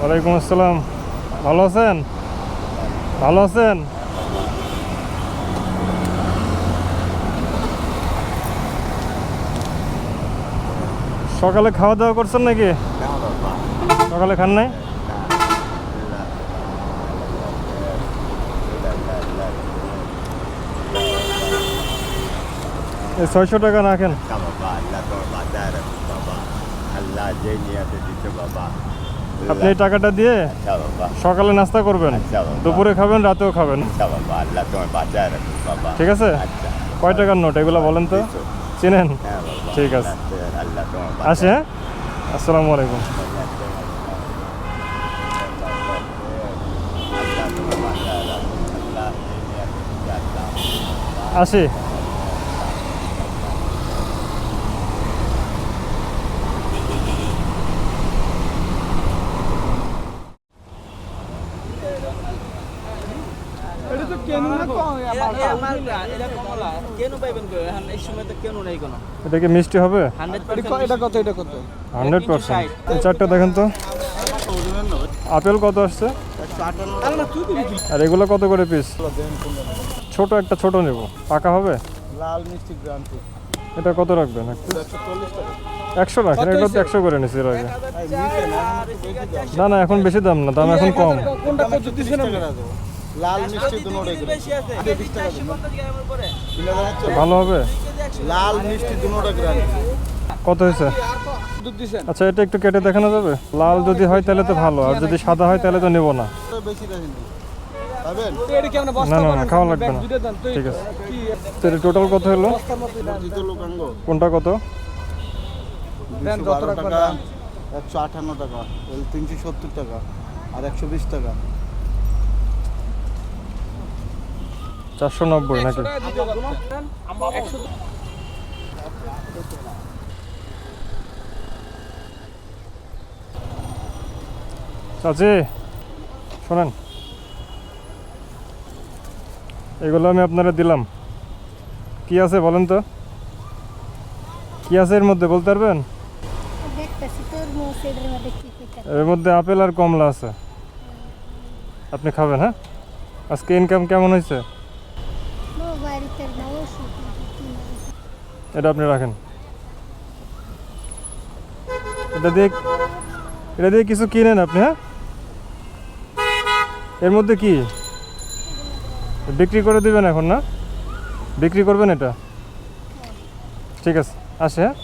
ওয়ালাইকুম আসসালাম। ভালো আছেন? ভালো আছেন? সকালে খাওয়া দাওয়া করছেন নাকি? সকালে খান নাই? ছয়শো টাকা না রাখুক বাবা, আল্লাহ যে নিয়াতে দিচ্ছে বাবা। আপনি এই টাকাটা দিয়ে আচ্ছা সকালে নাস্তা করবেন আচ্ছা দুপুরে খাবেন রাতেও খাবেন। আচ্ছা ঠিক আছে? আচ্ছা কয় টাকার নোট এগুলো বলেন তো। চিনেন? হ্যাঁ ঠিক আছে। আসে হ্যাঁ? আসসালামু আলাইকুম। আল্লাহ তোমার বাঁচায় রাখুক আল্লাহ যে নিয়াতে দিচ্ছে আল্লাহ আসি এটা কি মিষ্টি হবে? এটা কত এটা কত? হান্ড্রেড পার্সেন্ট চারটা দেখেন তো। আপেল কত আসছে? আর এগুলো কত করে পিস ছোট একটা ছোট নেব। পাকা হবে? লাল মিষ্টি এটা কত রাখবেন? একশো রাখেন এটা তো একশো করে নিছি এর আগে না এখন একটু বেশি দাম। না এখন বেশি দাম না দাম এখন কম। কোনটা লাল মিষ্টি দুনোটাই করে আগে বিশ টাকা দিন কিনে দেওয়া হচ্ছে? ভালো হবে? লাল মিষ্টি দুনোটা কত হয়েছে? আচ্ছা এটা একটু কেটে দেখানো যাবে? লাল যদি হয় তাহলে তো ভালো আর যদি সাদা হয় তাহলে তো নেব না। বেশি দেখেন পাবেন? না না না খাওয়া লাগবে না। ঠিক আছে। তো এটা টোটাল কত হলো? কোনটা কত? টাকা একশো আটান্ন টাকা তিনশো সত্তর টাকা আর একশো বিশ টাকা। চারশো নব্বই নাকি? চাচি শোনেন। এগুলো আমি আপনারা দিলাম। কি আছে বলেন তো? কি আছে এর মধ্যে বলতে পারবেন? এর মধ্যে আপেল আর কমলা আছে। আপনি খাবেন হ্যাঁ? আজকে ইনকাম কেমন হয়েছে ও বাড়িতে না ওষুধ কিনে এটা আপনি রাখেন। এটা দিয়ে এটা দিয়ে কিছু কিনেন আপনি হ্যাঁ? এর মধ্যে কি? বিক্রি করে দিবেন এখন, না? বিক্রি করবেন এটা? ঠিক আছে, আসে হ্যাঁ?